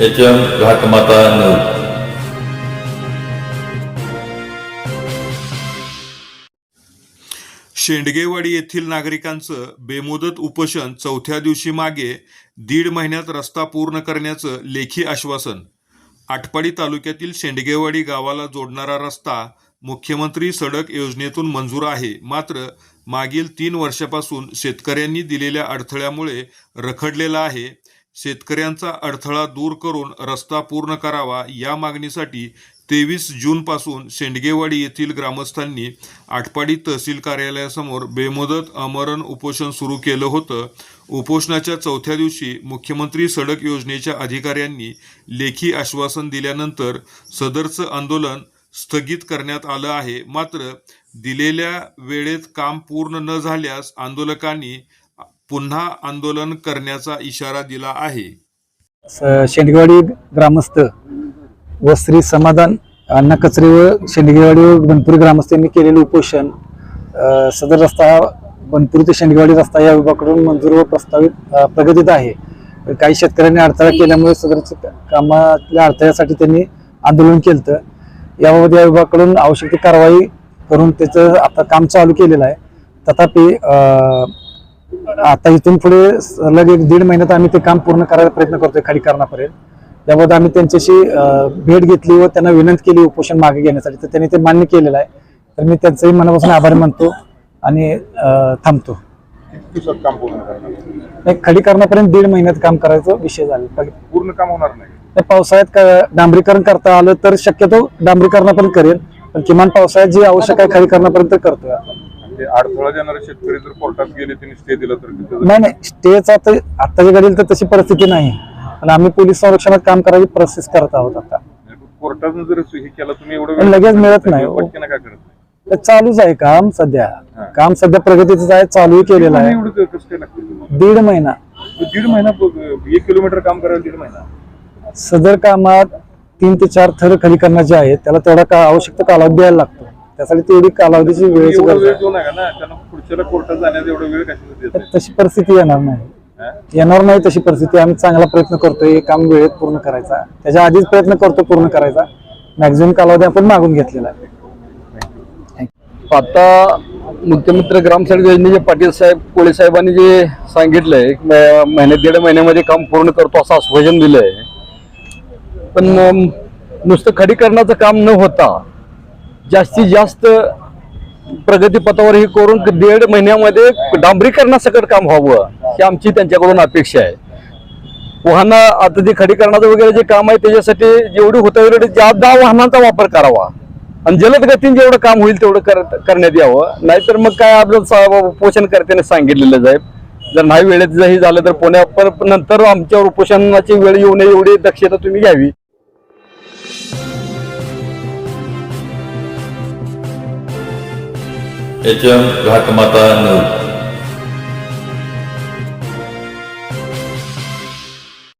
H M Ghatmata news Shendgewadi येथील नागरिकांचं बेमुदत उपोषण चौथ्या दिवशी मागे दीड महिन्यात रस्ता पूर्ण करण्याचं लेखी आश्वासन. आटपाडी तालुक्यातील शेंडगेवाडी गावाला जोडणारा रस्ता मुख्यमंत्री सडक योजनेतून मंजूर आहे. मात्र मागील तीन वर्षापासून शेतकऱ्यांनी दिलेल्या अडथळ्यामुळे रखडलेला आहे. शेतकऱ्यांचा अडथळा दूर करून रस्ता पूर्ण करावा या मागणीसाठी तेवीस जूनपासून शेंडगेवाडी येथील ग्रामस्थांनी आटपाडी तहसील कार्यालयासमोर बेमुदत आमरण उपोषण सुरू केलं होतं. उपोषणाच्या चौथ्या दिवशी मुख्यमंत्री सडक योजनेच्या अधिकाऱ्यांनी लेखी आश्वासन दिल्यानंतर सदरचं आंदोलन स्थगित करण्यात आलं आहे. मात्र दिलेल्या वेळेत काम पूर्ण न झाल्यास आंदोलकांनी पुन्हा आंदोलन करण्याचा इशारा दिला आहे. स- शेंडगेवाडी ग्रामस्थ व श्री समाधान अण्णा कचरे व शेंडगेवाडी व बनपुरी ग्रामस्थांनी केलेले उपोषण सदर रस्ता बनपुरी ते शेंडगेवाडी रस्ता या विभागाकडून मंजूर व प्रस्तावित प्रगतीत आहे. काही शेतकऱ्यांनी अडथळा केल्यामुळे सदरच्या कामातल्या अडथळ्यासाठी त्यांनी आंदोलन केलं याबाबत या विभागाकडून आवश्यक ती कारवाई करून त्याचं आता काम चालू केलेलं आहे. तथापि आता इथून पुढे सलग एक दीड महिन्यात आम्ही ते काम पूर्ण करायचा प्रयत्न करतोय खालीकरणापर्यंत याबाबत आम्ही त्यांच्याशी भेट घेतली व त्यांना विनंती केली उपोषण मागे घेण्यासाठी. तर त्यांनी ते मान्य केलेलं आहे. तर मी त्यांचंही मनापासून आभार मानतो आणि थांबतो. एक खडीकरणापर्यंत दीड महिन्यात काम करायचा विषय झाला. पूर्ण काम होणार नाही. पावसाळ्यात डांबरीकरण करता आलं तर शक्यतो डांबरीकरणापर्यंत करेल. पण किमान पावसाळ्यात जे आवश्यक आहे खडीकरणापर्यंत करतोय आपण. आणि ते अडथळा देणारे शेतकरी जर कोर्टात गेले त्यांनी स्टे दिला तर तिथं नाही नाही. स्टेचा तर आत्ताच्या घडील तर तशी परिस्थिती नाही. पण आम्ही पोलीस संरक्षणात काम करायची प्रोसेस करत आहोत आता. कोर्टातून जर हे केलं तुम्ही एवढं पण लगेच मिळत नाही. पटकन काय करत नाही? तर चालूच आहे काम सध्या. हा. काम सध्या प्रगतीच आहे चालूही केलेलं आहे. एवढं कसं काय लागतं तुम्हाला? दीड महिना. दीड महिना एक किलोमीटर काम करायला दीड महिना? सदर कामात तीन ते चार थर खाली करण्याचे आहेत. त्याला तेवढा का आवश्यक कालावधी द्यायला लागतो. त्यासाठी तेवढी कालावधीची वेळेची एवढा गरज वेळ आहे. जो नाही का ना त्यांना पुढच्याला कोर्टात जाण्याचा एवढा वेळ कशाला देत तर नाही? तशी परिस्थिती येणार नाही? येणार नाही तशी परिस्थिती. आम्ही चांगला प्रयत्न करतोय. हे काम वेळेत पूर्ण करायचा. त्याच्या आधीच प्रयत्न करतो पूर्ण करायचा. मॅक्झिमम कालावधी आपण मागून घेतलेला आहे. आता मुख्यमंत्री ग्रामसडक योजनेचे पाटील साहेब कोळे साहेबांनी जे सांगितलंय एक म- महिन्या दीड महिन्यामध्ये काम पूर्ण करतो असं आश्वासन दिलंय. पण अम, नुसतं खडीकरणाचं काम न होता जास्तीत जास्त प्रगतीपथावर हे करून दीड महिन्यामध्ये डांबरीकरणासकट काम व्हावं ही आमची त्यांच्याकडून अपेक्षा आहे. वाहना आता जे खडीकरणाचं वगैरे जे काम आहे त्याच्यासाठी जेवढी होतं ज्या जादा वाहनांचा वापर करावा. आणि जलद गतीने जेवढं काम होईल तेवढं कर करण्यात यावं. नाहीतर मग काय आपलं सा- पोषण सांगितलेलं साहेब जर नाही वेळेत जर हे झालं तर पुण्या पर नंतर आमच्यावर उपोषणाची वेळ येऊ नये एवढी दक्षता तुम्ही घ्यावी. H M Ghatmata news.